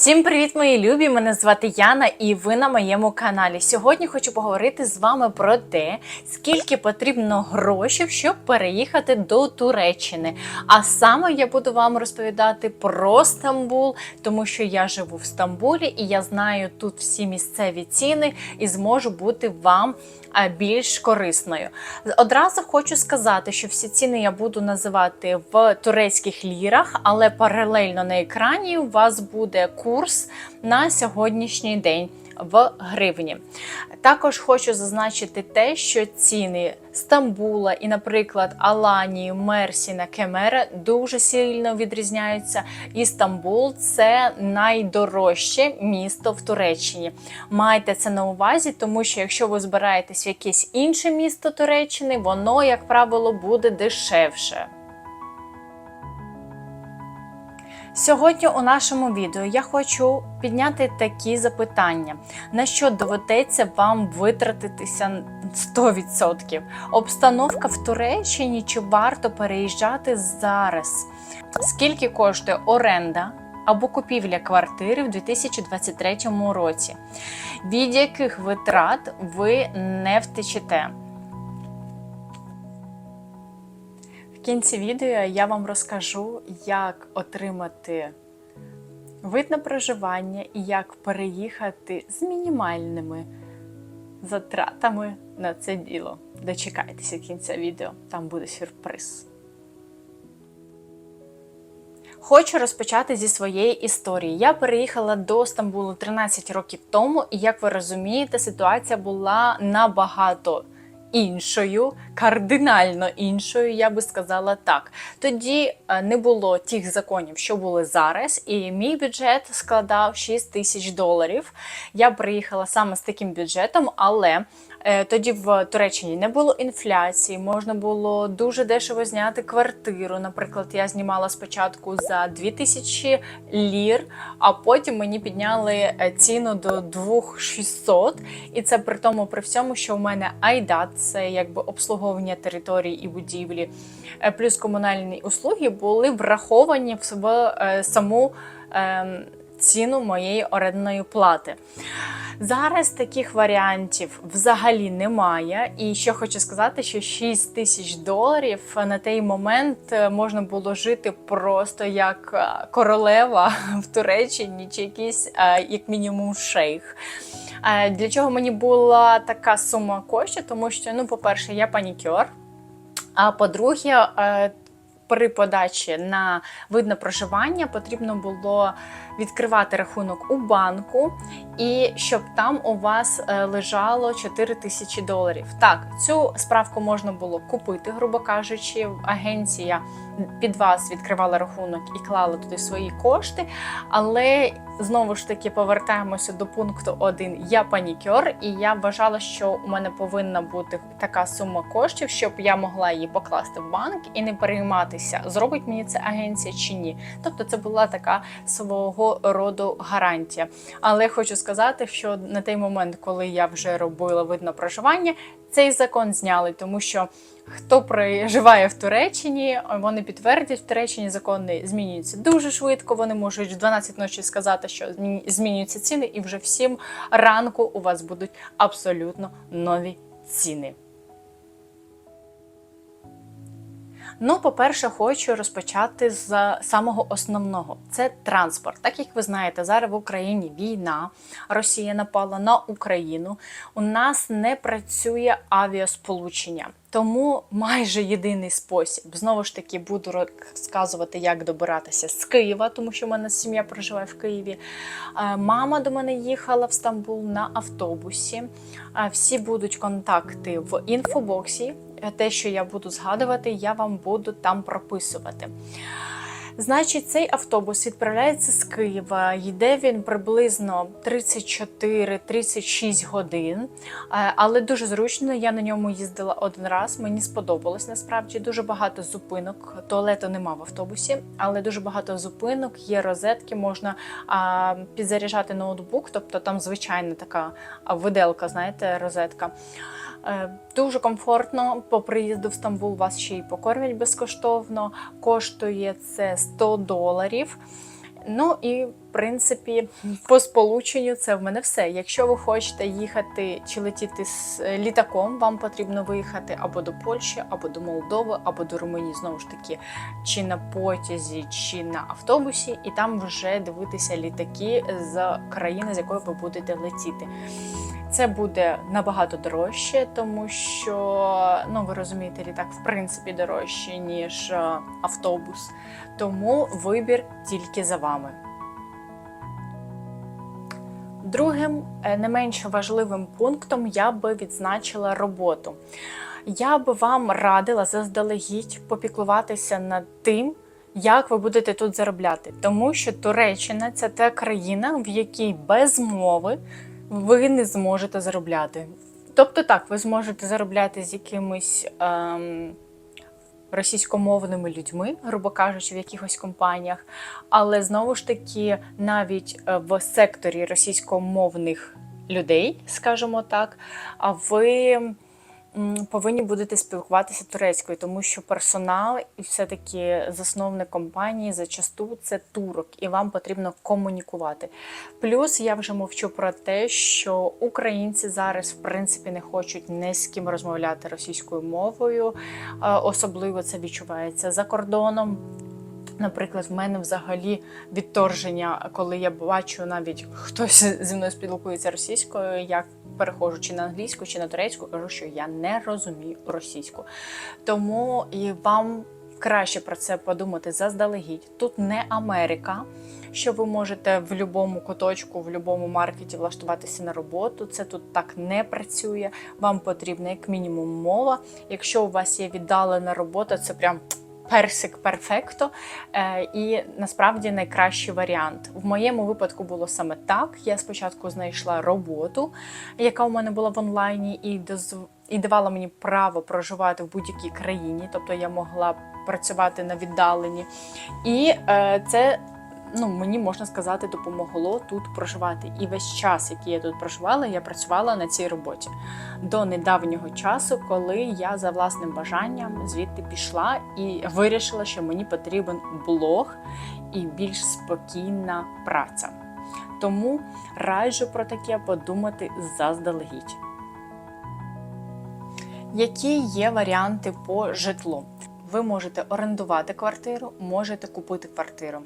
Всім привіт, мої любі! Мене звати Яна, і ви на моєму каналі. Сьогодні хочу поговорити з вами про те, скільки потрібно грошей, щоб переїхати до Туреччини. А саме я буду вам розповідати про Стамбул, тому що я живу в Стамбулі і я знаю тут всі місцеві ціни і зможу бути вам більш корисною. Одразу хочу сказати, що всі ціни я буду називати в турецьких лірах, але паралельно на екрані у вас буде курс на сьогоднішній день в гривні. Також хочу зазначити те, що ціни Стамбула і, наприклад, Аланії, Мерсіна, Кемера дуже сильно відрізняються. І Стамбул це найдорожче місто в Туреччині. Майте це на увазі, тому що якщо ви збираєтесь в якесь інше місто Туреччини, воно, як правило, буде дешевше. Сьогодні у нашому відео я хочу підняти такі запитання, на що доведеться вам витратитися 100%. Обстановка в Туреччині чи варто переїжджати зараз? Скільки коштує оренда або купівля квартири в 2023 році? Від яких витрат ви не втечете? Кінці відео я вам розкажу, як отримати вид на проживання і як переїхати з мінімальними затратами на це діло. Дочекайтеся кінця відео, там буде сюрприз. Хочу розпочати зі своєї історії. Я переїхала до Стамбулу 13 років тому, і як ви розумієте, ситуація була набагато іншою, кардинально іншою, я би сказала так. Тоді е, не було тих законів, що були зараз, і мій бюджет складав 6 тисяч доларів. Я приїхала саме з таким бюджетом, але тоді в Туреччині не було інфляції, можна було дуже дешево зняти квартиру. Наприклад, я знімала спочатку за 2000 лір, а потім мені підняли е, ціну до 2600. І це при тому, при всьому, що у мене айдат, це якби обслуговування території і будівлі, е, плюс комунальні услуги були враховані в в, е, саму е, ціну моєї орендної плати. Зараз таких варіантів взагалі немає. І що хочу сказати, що 6 тисяч доларів на той момент е, можна було жити просто як е, королева в Туреччині, чи якийсь е, як мінімум шейх. Для чого мені була така сума коштів? Тому що, ну, по-перше, я панікер. А по-друге, при подачі на вид на проживання потрібно було відкривати рахунок у банку, і щоб там у вас е, лежало 4 тисячі доларів. Так, цю справку можна було купити, грубо кажучи, агенція під вас відкривала рахунок і клала туди свої кошти. Але знову ж таки повертаємося до пункту 1. Я панікер, і я вважала, що у мене повинна бути така сума коштів, щоб я могла її покласти в банк і не перейматися, зробить мені це агенція чи ні. Тобто, це була така свого роду гарантія. Але хочу сказати, що на той момент, коли я вже робила вид на проживання, цей закон зняли, тому що хто проживає в Туреччині, вони підтвердять, в Туреччині закони змінюються дуже швидко. Вони можуть в 12 ночі сказати, що змі- змінюються ціни, і вже в 7 ранку у вас будуть абсолютно нові ціни. Ну, по-перше, хочу розпочати з самого основного: це транспорт. Так як ви знаєте, зараз в Україні війна, Росія напала на Україну. У нас не працює авіасполучення. Тому майже єдиний спосіб. Знову ж таки, буду розказувати, як добиратися з Києва, тому що в мене сім'я проживає в Києві. Е, Мама до мене їхала в Стамбул на автобусі. Е, Всі будуть контакти в інфобоксі. Е, Те, що я буду згадувати, я вам буду там прописувати. Значить, цей автобус відправляється з Києва. Йде він приблизно 34-36 годин, Е, але дуже зручно. Я на ньому їздила один раз. Мені сподобалось насправді дуже багато зупинок. Туалету нема в автобусі, але дуже багато зупинок. Є розетки, можна а, підзаряджати ноутбук, тобто там звичайна така виделка, знаєте, розетка. Е, Дуже комфортно по приїзду в Стамбул вас ще й покормять безкоштовно. Коштує це 100 доларів. Ну і принципі, по сполученню це в мене все. Якщо ви хочете їхати чи летіти з е, літаком, вам потрібно виїхати або до Польщі, або до Молдови, або до Румунії, знову ж таки, чи на потязі, чи на автобусі, і там вже дивитися літаки з країни, з якої ви будете летіти. Це буде набагато дорожче, тому що ну ви розумієте, літак в принципі дорожче ніж е, автобус. Тому вибір тільки за вами. Другим, е, не менш важливим пунктом я би відзначила роботу. Я би вам радила заздалегідь попіклуватися над тим, як ви будете тут заробляти. Тому що Туреччина це та країна, в якій без мови ви не зможете заробляти. Тобто так, ви зможете заробляти з якимись. Ем, російськомовними людьми, грубо кажучи, в якихось компаніях. Але знову ж таки, навіть е, в секторі російськомовних людей, скажімо так, а ви повинні будете спілкуватися турецькою, тому що персонал і все-таки засновник компанії зачасту це турок, і вам потрібно комунікувати. Плюс я вже мовчу про те, що українці зараз в принципі не хочуть ні з ким розмовляти російською мовою. Е, Особливо це відчувається за кордоном. Наприклад, в мене взагалі відторження, коли я бачу навіть хтось зі мною спілкується російською, я переходжу чи на англійську, чи на турецьку, кажу, що я не розумію російську. Тому і вам краще про це подумати заздалегідь. Тут не Америка, що ви можете в будь-якому куточку, в будь-якому маркеті влаштуватися на роботу. Це тут так не працює. Вам потрібна як мінімум мова. Якщо у вас є віддалена робота, це прям. Персик перфекто, Е, і насправді найкращий варіант. В моєму випадку було саме так. Я спочатку знайшла роботу, яка у мене була в онлайні, і дозв... і давала мені право проживати в будь-якій країні, тобто я могла працювати на віддаленні. І е, це ну, мені можна сказати, допомогло тут проживати. І весь час, який я тут проживала, я працювала на цій роботі до недавнього часу, коли я за власним бажанням звідти пішла і вирішила, що мені потрібен блог і більш спокійна праця. Тому раджу про таке подумати заздалегідь. Які є варіанти по житлу? Ви можете орендувати квартиру, можете купити квартиру.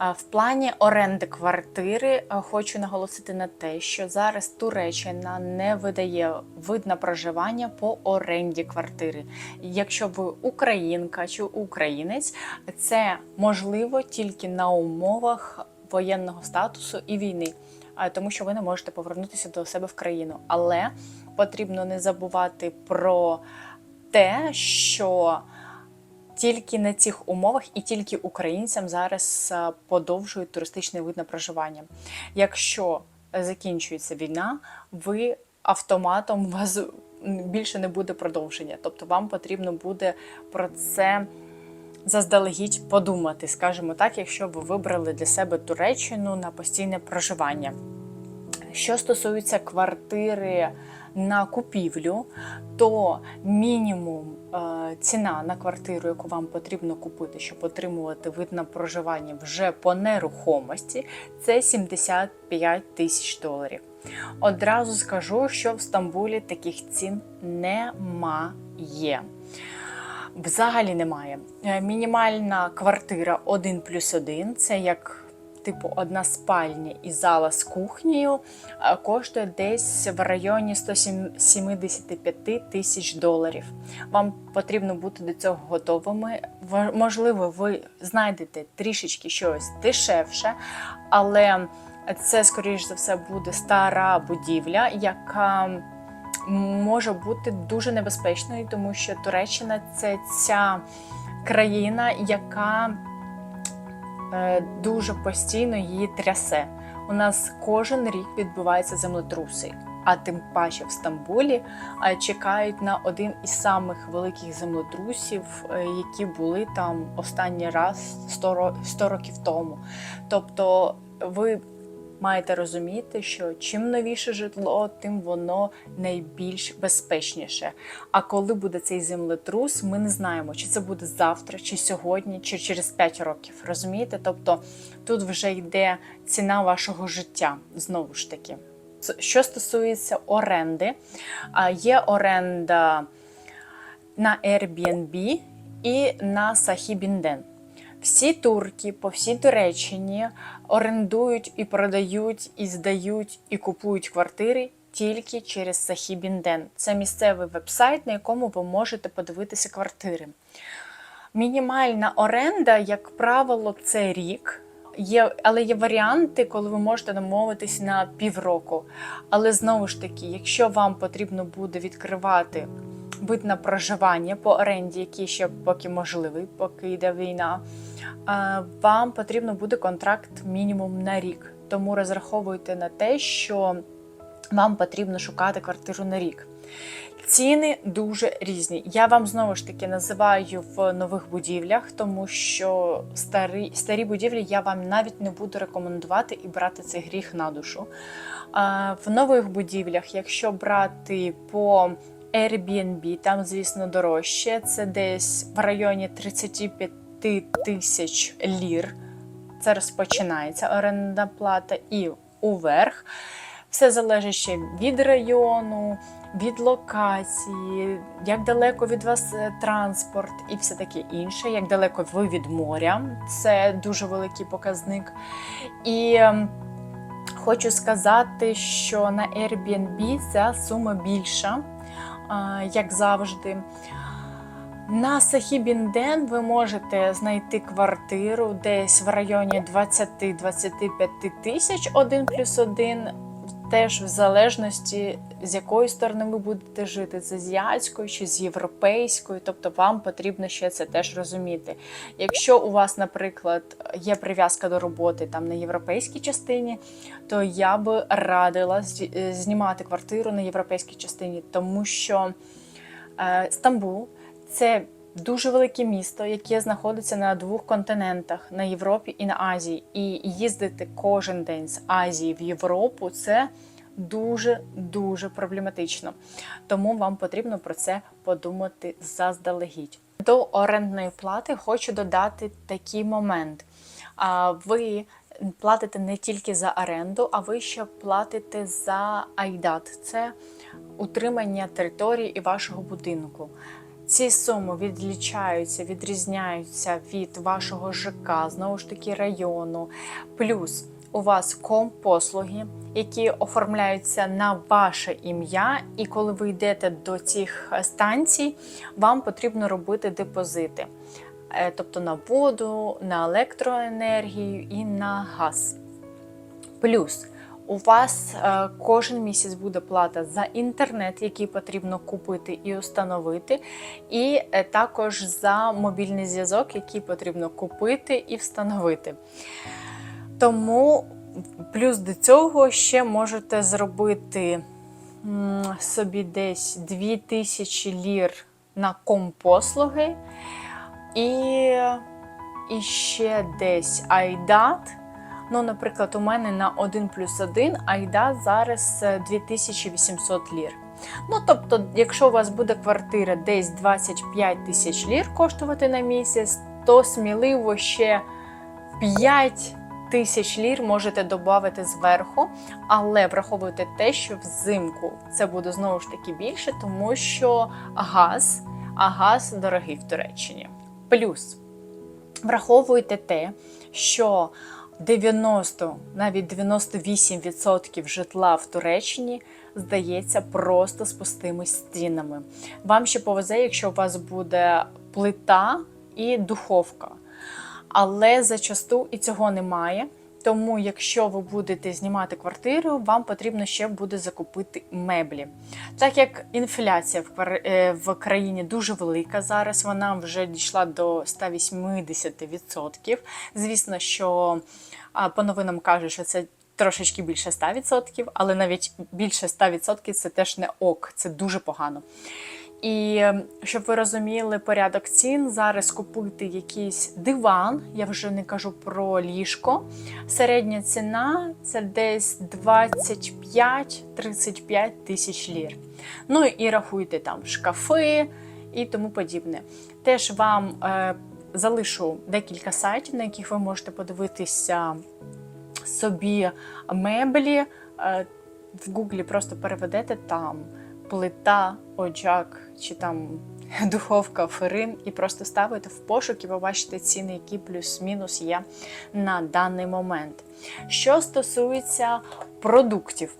В плані оренди квартири хочу наголосити на те, що зараз Туреччина не видає вид на проживання по оренді квартири. Якщо ви українка чи українець, це можливо тільки на умовах воєнного статусу і війни, тому що ви не можете повернутися до себе в країну. Але потрібно не забувати про те, що тільки на цих умовах і тільки українцям зараз е, подовжують туристичний вид на проживання. Якщо закінчується війна, ви автоматом вас більше не буде продовження. Тобто вам потрібно буде про це заздалегідь подумати, скажімо так, якщо ви вибрали для себе Туреччину на постійне проживання. Що стосується квартири на купівлю, то мінімум е, ціна на квартиру, яку вам потрібно купити, щоб отримувати вид на проживання вже по нерухомості, це 75 тисяч доларів. Одразу скажу, що в Стамбулі таких цін немає. Взагалі немає. Е, Мінімальна квартира 1 плюс 1, це як типу одна спальня і зала з кухнею, е, коштує десь в районі 175 тисяч доларів. Вам потрібно бути до цього готовими. Можливо, ви знайдете трішечки щось дешевше, але це, скоріш за все, буде стара будівля, яка може бути дуже небезпечною, тому що Туреччина це ця країна, яка дуже постійно її трясе. У нас кожен рік відбуваються землетруси. А тим паче в Стамбулі е, чекають на один із самих великих землетрусів, е, які були там останній раз 100, ро- 100 років тому. Тобто ви маєте розуміти, що чим новіше житло, тим воно найбільш безпечніше. А коли буде цей землетрус, ми не знаємо, чи це буде завтра, чи сьогодні, чи через 5 років. Розумієте? Тобто тут вже йде ціна вашого життя знову ж таки. Що стосується оренди, є оренда на Airbnb і на Сахібінден. Всі турки по всій Туреччині орендують і продають, і здають, і купують квартири тільки через Сахібінден. Це місцевий вебсайт, на якому ви можете подивитися квартири. Мінімальна оренда, як правило, це рік. Є, але є варіанти, коли ви можете домовитись на півроку. Але знову ж таки, якщо вам потрібно буде відкривати вид на проживання по оренді, який ще поки можливий, поки йде війна, е, вам потрібно буде контракт мінімум на рік. Тому розраховуйте на те, що вам потрібно шукати квартиру на рік. Ціни дуже різні. Я вам знову ж таки називаю в нових будівлях, тому що старі старі будівлі я вам навіть не буду рекомендувати і брати цей гріх на душу. В нових будівлях, якщо брати по Airbnb, там, звісно, дорожче, це десь в районі 35 тисяч лір. Це розпочинається орендна плата і уверх. Все залежить ще від району, від локації, як далеко від вас е, транспорт і все таке інше, як далеко ви від моря. Це дуже великий показник. І ем, хочу сказати, що на Airbnb ця сума більша, як завжди. На Сахібінден ви можете знайти квартиру десь в районі 20-25 тисяч один плюс один. Теж в залежності, з якої сторони ви будете жити, з азіатською чи з європейською, тобто вам потрібно ще це теж розуміти. Якщо у вас, наприклад, є прив'язка до роботи там на європейській частині, то я би радила знімати квартиру на європейській частині, тому що е, Стамбул це дуже велике місто, яке знаходиться на двох континентах на Європі і на Азії. І їздити кожен день з Азії в Європу це дуже дуже проблематично. Тому вам потрібно про це подумати заздалегідь. До орендної плати хочу додати такий момент. Ви платите не тільки за оренду, а ви ще платите за айдат. Це утримання території і вашого будинку. Ці суми відлічаються, відрізняються від вашого ЖК, знову ж таки району. Плюс у вас компослуги, які оформляються на ваше ім'я, і коли ви йдете до цих станцій, вам потрібно робити депозити. Е, Тобто на воду, на електроенергію і на газ. Плюс у вас е, кожен місяць буде плата за інтернет, який потрібно купити і установити, і е, також за мобільний зв'язок, який потрібно купити і встановити. Тому плюс до цього ще можете зробити собі десь 2000 лір на компослуги і, і ще десь айдат. Ну, наприклад, у мене на 1 плюс 1 айда зараз е, 2800 лір. Ну, тобто, якщо у вас буде квартира десь 25 тисяч лір коштувати на місяць, то сміливо ще 5 тисяч лір можете додати зверху, але враховуйте те, що взимку це буде знову ж таки більше, тому що газ, а газ дорогий в Туреччині. Плюс враховуйте те, що 90, навіть 98% житла в Туреччині здається просто з пустими стінами. Вам ще повезе, якщо у вас буде плита і духовка. Але зачасту і цього немає. Тому, якщо ви будете знімати квартиру, вам потрібно ще буде закупити меблі. Так як інфляція в е, країні дуже велика зараз, вона вже дійшла до 180%. Звісно, що по новинам кажуть, що це трошечки більше 100%, але навіть більше 100% це теж не ок, це дуже погано. І е, щоб ви розуміли порядок цін, зараз купити якийсь диван, я вже не кажу про ліжко. Середня ціна це десь 25-35 тисяч лір. Ну і рахуйте там шкафи і тому подібне. Теж вам е, залишу декілька сайтів, на яких ви можете подивитися собі меблі. Е, в Гуглі просто переведете там плита, очак чи там духовка, ферин, і просто ставите в пошук і побачите ціни, які плюс-мінус є на даний момент. Що стосується продуктів,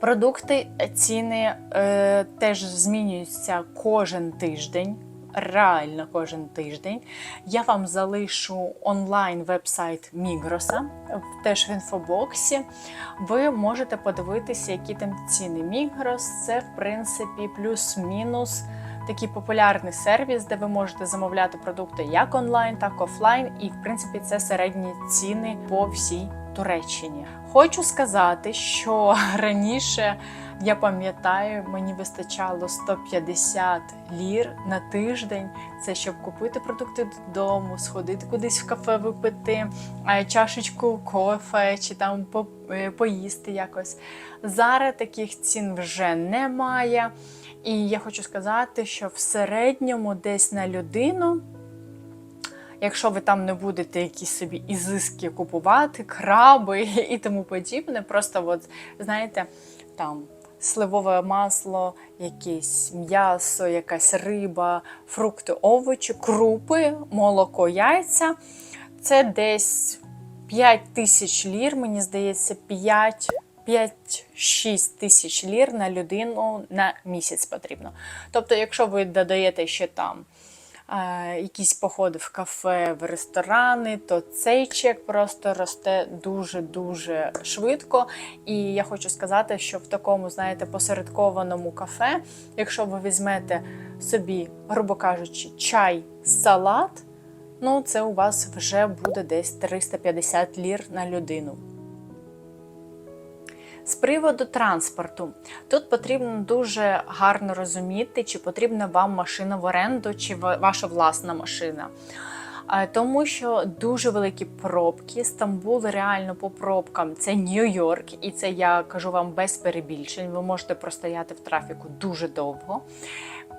продукти ціни е, теж змінюються кожен тиждень. Реально кожен тиждень. Я вам залишу онлайн веб-сайт Мігроса, теж в інфобоксі. Ви можете подивитися, які там ціни. Мігрос це, в принципі, плюс-мінус такий популярний сервіс, де ви можете замовляти продукти як онлайн, так і офлайн. І, в принципі, це середні ціни по всій Туреччині. Хочу сказати, що раніше я пам'ятаю, мені вистачало 150 лір на тиждень. Це щоб купити продукти додому, сходити кудись в кафе, випити е, чашечку кофе чи там е, поїсти якось. Зараз таких цін вже немає. І я хочу сказати, що в середньому десь на людину. Якщо ви там не будете якісь собі ізиски купувати, краби і тому подібне, просто от, знаєте, там сливове масло, якесь м'ясо, якась риба, фрукти, овочі, крупи, молоко, яйця. Це десь 5 тисяч лір, мені здається, 5. 5-6 тисяч лір на людину на місяць потрібно. Тобто, якщо ви додаєте ще там якісь походи в кафе, в ресторани, то цей чек просто росте дуже-дуже швидко. І я хочу сказати, що в такому, знаєте, посередкованому кафе, якщо ви візьмете собі, грубо кажучи, чай, салат, ну це у вас вже буде десь 350 лір на людину. З приводу транспорту, тут потрібно дуже гарно розуміти, чи потрібна вам машина в оренду, чи ваша власна машина. Е, Тому що дуже великі пробки. Стамбул реально по пробкам це Нью-Йорк, і це я кажу вам без перебільшень. Ви можете простояти в трафіку дуже довго.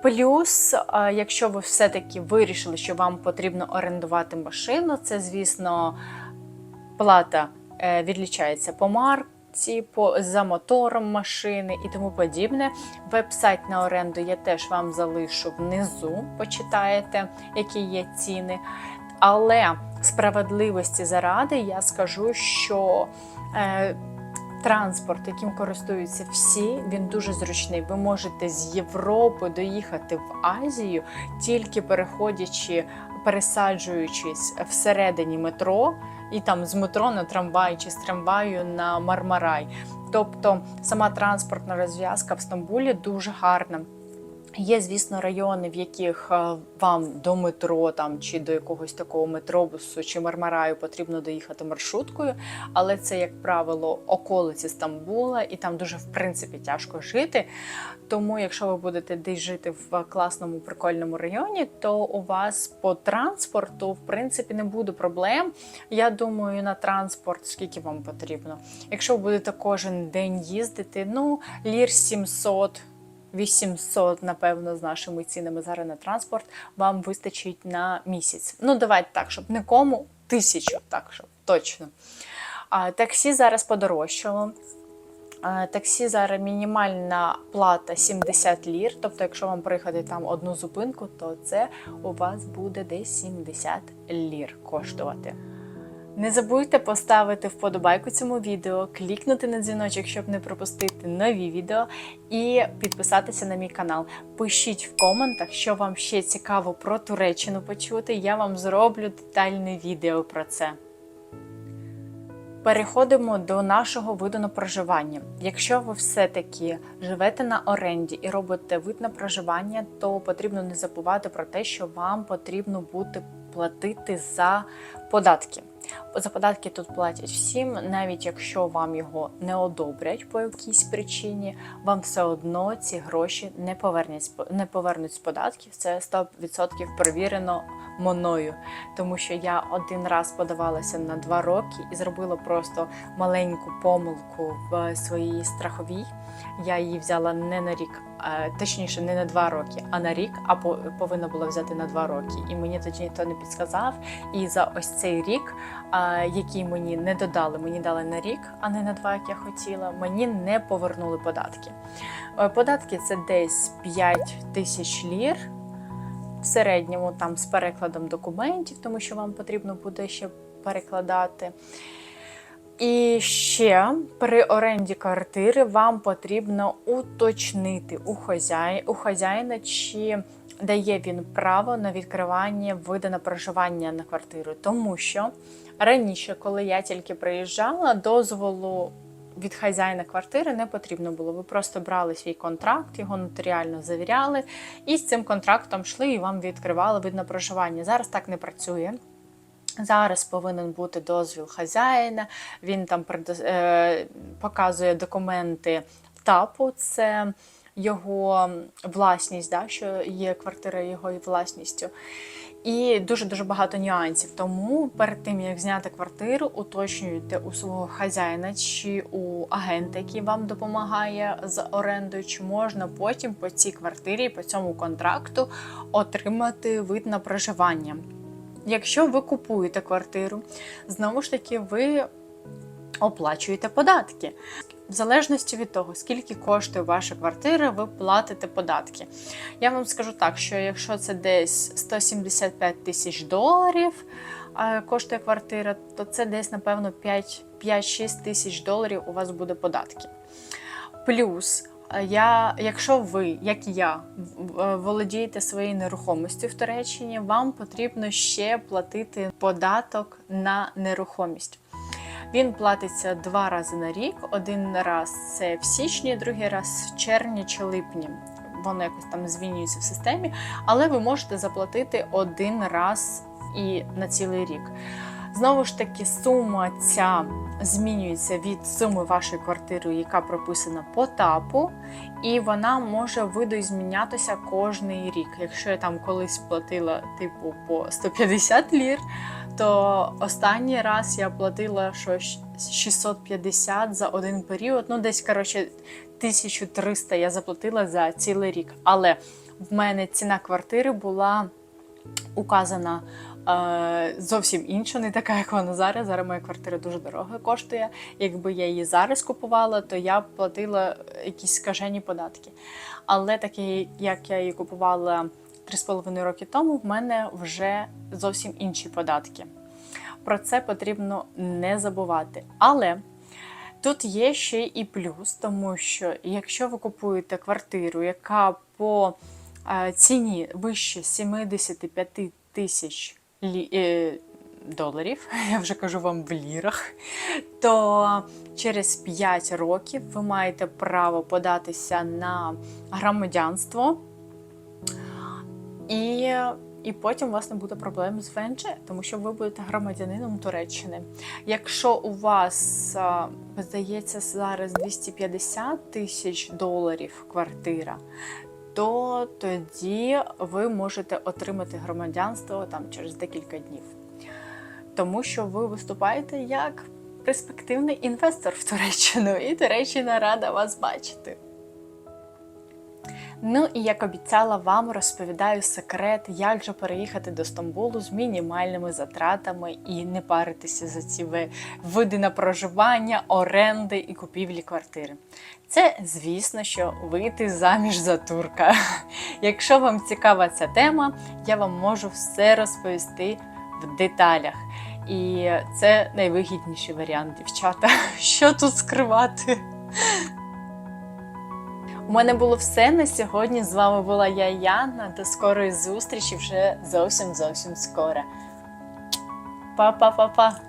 Плюс, е, якщо ви все-таки вирішили, що вам потрібно орендувати машину, це, звісно, плата е, відлічається по марці, по, за мотором машини і тому подібне. Веб-сайт на оренду я теж вам залишу внизу, почитаєте, які є ціни. Але справедливості заради я скажу, що е, транспорт, яким користуються всі, він дуже зручний. Ви можете з Європи доїхати в Азію, тільки переходячи, пересаджуючись всередині метро, і там з метро на трамвай чи з трамваю на Мармарай. Тобто сама транспортна розв'язка в Стамбулі дуже гарна. Є, звісно, райони, в яких е, вам до метро там чи до якогось такого метробусу чи мармараю потрібно доїхати маршруткою, але це, як правило, околиці Стамбула, і там дуже в принципі тяжко жити. Тому, якщо ви будете десь жити в класному прикольному районі, то у вас по транспорту в принципі не буде проблем. Я думаю, на транспорт скільки вам потрібно. Якщо ви будете кожен день їздити, ну лір 700 800, напевно, з нашими цінами зараз на транспорт вам вистачить на місяць. Ну, давайте так, щоб нікому тисячу, так щоб точно. А, таксі зараз подорожчало. Таксі зараз мінімальна плата 70 лір. Тобто, якщо вам приїхати там одну зупинку, то це у вас буде десь 70 лір коштувати. Не забудьте поставити вподобайку цьому відео, клікнути на дзвіночок, щоб не пропустити нові відео, і підписатися на мій канал. Пишіть в коментах, що вам ще цікаво про Туреччину почути. Я вам зроблю детальне відео про це. Переходимо до нашого виду на проживання. Якщо ви все-таки живете на оренді і робите вид на проживання, то потрібно не забувати про те, що вам потрібно буде платити за податки. За податки тут платять всім, навіть якщо вам його не одобрять по якійсь причині, вам все одно ці гроші не повернуть, не повернуть з податків. Це 100% перевірено мною, тому що я один раз подавалася на два роки і зробила просто маленьку помилку в своїй страховій. Я її взяла не на рік, е, точніше, не на два роки, а на рік, а повинна була взяти на два роки. І мені тоді ніхто не підсказав. І за ось цей рік, е, який мені не додали, мені дали на рік, а не на два, як я хотіла. Мені не повернули податки. Е, Податки це десь 5 тисяч лір. Середньому там з перекладом документів, тому що вам потрібно буде ще перекладати. І ще при оренді квартири вам потрібно уточнити у хазяї, у хазяїна, чи дає він право на відкривання виду на проживання на квартиру. Тому що раніше, коли я тільки приїжджала, дозволу від хазяїна квартири не потрібно було. Ви просто брали свій контракт, його нотаріально завіряли, і з цим контрактом йшли і вам відкривали вид на проживання. Зараз так не працює. Зараз повинен бути дозвіл хазяїна. Він там е, показує документи ТАПу, це його власність, да, що є квартира його власністю. І дуже дуже багато нюансів. Тому перед тим як зняти квартиру, уточнюйте у свого хазяїна чи у агента, який вам допомагає з орендою, чи можна потім по цій квартирі, по цьому контракту отримати вид на проживання. Якщо ви купуєте квартиру, знову ж таки, ви оплачуєте податки. В залежності від того, скільки коштує ваша квартира, ви платите податки. Я вам скажу так, що якщо це десь 175 тисяч доларів коштує квартира, то це десь, напевно, 5 5-6 тисяч доларів у вас буде податки. Плюс, я, якщо ви, як і я, е, володієте своєю нерухомістю в Туреччині, вам потрібно ще платити податок на нерухомість. Він платиться два рази на рік. Один раз це в січні, другий раз в червні чи липні. Воно якось там змінюється в системі, але ви можете заплатити один раз і на цілий рік. Знову ж таки, сума ця змінюється від суми вашої квартири, яка прописана по ТАПу, і вона може видоізмінятися кожний рік. Якщо я там колись платила типу по 150 лір, то останній раз я платила щось 650 за один період. Ну, десь коротше 1300 я заплатила за цілий рік. Але в мене ціна квартири була указана е, зовсім інша, не така, як вона зараз. Зараз моя квартира дуже дорого коштує. Якби я її зараз купувала, то я б платила якісь скажені податки. Але такі, як я її купувала 3,5 роки тому, в мене вже зовсім інші податки. Про це потрібно не забувати. Але тут є ще і плюс, тому що якщо ви купуєте квартиру, яка по е, ціні вище 75 тисяч е, доларів, я вже кажу вам в лірах, то через 5 років ви маєте право податися на громадянство. І, і потім у вас не буде проблем з ВНЖ, тому що ви будете громадянином Туреччини. Якщо у вас, здається, зараз 250 тисяч доларів квартира, то тоді ви можете отримати громадянство там через декілька днів. Тому що ви виступаєте як перспективний інвестор в Туреччину, і Туреччина рада вас бачити. Ну і як обіцяла вам, розповідаю секрет, як же переїхати до Стамбулу з мінімальними затратами і не паритися за ці види на проживання, оренди і купівлі квартири. Це, звісно, що вийти заміж за турка. Якщо вам цікава ця тема, я вам можу все розповісти в деталях. І це найвигідніший варіант, дівчата. Що тут скривати? У мене було все на сьогодні. З вами була я, Яна. До скорої зустрічі вже зовсім зовсім скоро. Па-па-па-па!